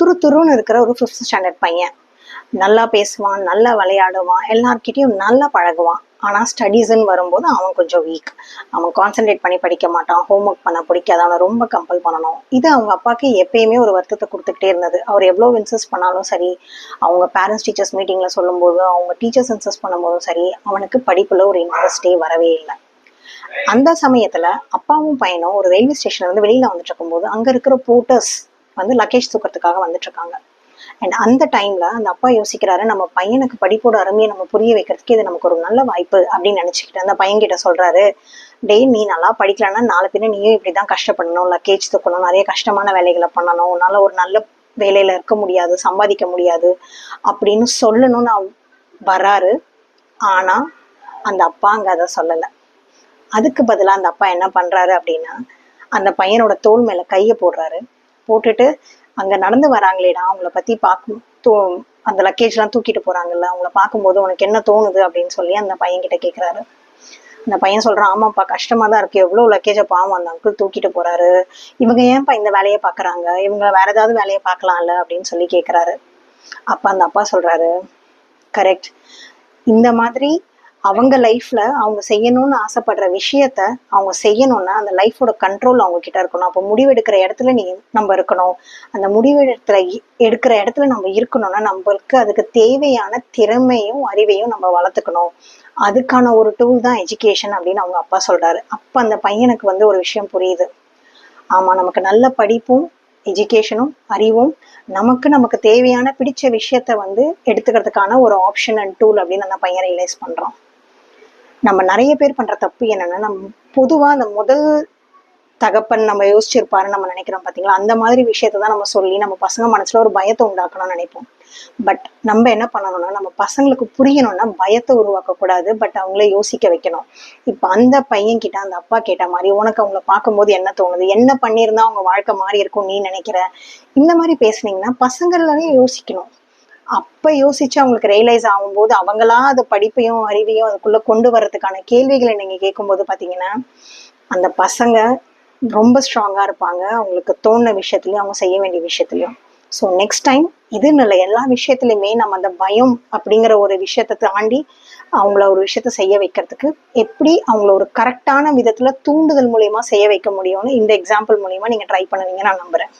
துரு துருன்னு இருக்கிற ஒரு ஃபிஃப்த் ஸ்டாண்டர்ட் பையன். நல்லா பேசுவான் நல்லா விளையாடுவான் எல்லார்கிட்டையும் நல்லா பழகுவான். ஆனால் ஸ்டடீஸ்ன்னு வரும்போது அவன் கொஞ்சம் வீக் அவன் கான்சென்ட்ரேட் பண்ணி படிக்க மாட்டான் ஹோம்ஒர்க் பண்ண பிடிக்காது அவனை ரொம்ப கம்பல் பண்ணணும். இது அவங்க அப்பாவுக்கு எப்பயுமே ஒரு வருத்தத்தை கொடுத்துக்கிட்டே இருந்தது. அவர் எவ்வளோ இன்சஸ்ட் பண்ணாலும் சரி அவங்க பேரண்ட்ஸ் டீச்சர்ஸ் மீட்டிங்கில் சொல்லும்போது அவங்க டீச்சர்ஸ் இன்சஸ்ட் பண்ணும்போதும் சரி அவனுக்கு படிப்பில் ஒரு இன்ட்ரெஸ்டே வரவே இல்லை. அந்த சமயத்துல அப்பாவும் பையனும் ஒரு ரயில்வே ஸ்டேஷன்ல இருந்து வெளியில வந்துட்டு இருக்கும்போது அங்க இருக்கிற போட்டர்ஸ் வந்து லக்கேஜ் தூக்கிறதுக்காக வந்துட்டு இருக்காங்க அண்ட் அந்த டைம்ல அந்த அப்பா யோசிக்கிறாரு நம்ம பையனுக்கு படிப்போட அருமையை நம்ம புரிய வைக்கிறதுக்கு இது நமக்கு ஒரு நல்ல வாய்ப்பு அப்படின்னு நினைச்சுக்கிட்டு அந்த பையன் கிட்ட சொல்றாரு டே நீ நல்லா படிக்கலன்னா நாலு பேர் நீயும் இப்படிதான் கஷ்டப்படணும் லக்கேஜ் தூக்கணும் நிறைய கஷ்டமான வேலைகளை பண்ணணும் உன்னால ஒரு நல்ல வேலையில இருக்க முடியாது சம்பாதிக்க முடியாது அப்படின்னு சொல்லணும்னு வராரு ஆனா அந்த அப்பா அங்க அதை சொல்லலை. அதுக்கு பதிலாக அந்த அப்பா என்ன பண்றாரு அப்படின்னா அந்த பையனோட தோல் மேல கையை போடுறாரு. போட்டுட்டு அங்க நடந்து வராங்களேடா அவங்கள பத்தி பார்க்கும் தோ அந்த லக்கேஜ் எல்லாம் தூக்கிட்டு போறாங்கல்ல அவங்கள பார்க்கும்போது உனக்கு என்ன தோணுது அப்படின்னு சொல்லி அந்த பையன் கிட்ட கேக்குறாரு. அந்த பையன் சொல்றான் ஆமாப்பா கஷ்டமா தான் இருக்கு. எவ்வளவு லக்கேஜை பாவம் அந்த அங்கிள் தூக்கிட்டு போறாரு. இவங்க ஏன்ப்பா இந்த வேலையை பாக்குறாங்க இவங்க வேற ஏதாவது வேலையை பார்க்கலாம்ல அப்படின்னு சொல்லி கேக்குறாரு. அப்பா அந்த அப்பா சொல்றாரு கரெக்ட் இந்த மாதிரி அவங்க லைஃப்ல அவங்க செய்யணும்னு ஆசைப்படுற விஷயத்த அவங்க செய்யணும்னா அந்த லைஃபோட கண்ட்ரோல் அவங்க கிட்ட இருக்கணும். அப்போ முடிவெடுக்கிற இடத்துல நீ நம்ம இருக்கணும். அந்த முடிவெடுக்கிற இ- எடுக்கிற இடத்துல நம்ம இருக்கணும்னா நம்மளுக்கு அதுக்கு தேவையான திறமையும் அறிவையும் நம்ம வளர்த்துக்கணும். அதுக்கான ஒரு டூல் தான் எஜுகேஷன் அப்படின்னு அவங்க அப்பா சொல்றாரு. அப்ப அந்த பையனுக்கு வந்து ஒரு விஷயம் புரியுது. ஆமா நமக்கு நல்ல படிப்பும் எஜுகேஷனும் அறிவும் நமக்கு நமக்கு தேவையான பிடிச்ச விஷயத்த வந்து எடுத்துக்கிறதுக்கான ஒரு ஆப்ஷன் அண்ட் டூல் அப்படின்னு அந்த பையன் ரியலைஸ் பண்ணுறோம் நம்ம நிறைய பேர் பண்ற தப்பு என்னன்னா நம்ம பொதுவா அந்த முதல் தகப்பன் நம்ம யோசிச்சிருப்பாரு நம்ம நினைக்கிறோம் பாத்தீங்களா? அந்த மாதிரி விஷயத்த தான் நம்ம சொல்லி நம்ம பசங்க மனசுல ஒரு பயத்தை உண்டாக்கணும்னு நினைப்போம். பட் நம்ம என்ன பண்ணணும்னா நம்ம பசங்களுக்கு புரியணும்னா பயத்தை உருவாக்கக்கூடாது. பட் அவங்கள யோசிக்க வைக்கணும். இப்ப அந்த பையன் கிட்ட அந்த அப்பா கேட்ட மாதிரி உனக்கு அவங்கள பார்க்கும்போது என்ன தோணுது? என்ன பண்ணியிருந்தா அவங்க வாழ்க்கை மாறி இருக்கும் நீ நினைக்கிற? இந்த மாதிரி பேசுனீங்கன்னா பசங்களாலே யோசிக்கணும். அப்போ யோசிச்சு அவங்களுக்கு ரியலைஸ் ஆகும்போது அவங்களா அது படிப்பையும் அறிவையும் அதுக்குள்ள கொண்டு வர்றதுக்கான கேள்விகளை நீங்கள் கேட்கும்போது பார்த்தீங்கன்னா அந்த பசங்க ரொம்ப ஸ்ட்ராங்காக இருப்பாங்க. அவங்களுக்கு தோணுன விஷயத்துலையும் அவங்க செய்ய வேண்டிய விஷயத்துலையும். ஸோ நெக்ஸ்ட் டைம் இதுன்னு இல்லை எல்லா விஷயத்துலையுமே நம்ம அந்த பயம் அப்படிங்கிற ஒரு விஷயத்தை தாண்டி அவங்கள ஒரு விஷயத்த செய்ய வைக்கிறதுக்கு எப்படி அவங்கள ஒரு கரெக்டான விதத்தில் தூண்டுதல் மூலயமா செய்ய வைக்க முடியும்னு இந்த எக்ஸாம்பிள் மூலயமா நீங்கள் ட்ரை பண்ணுவீங்க நான் நம்புகிறேன்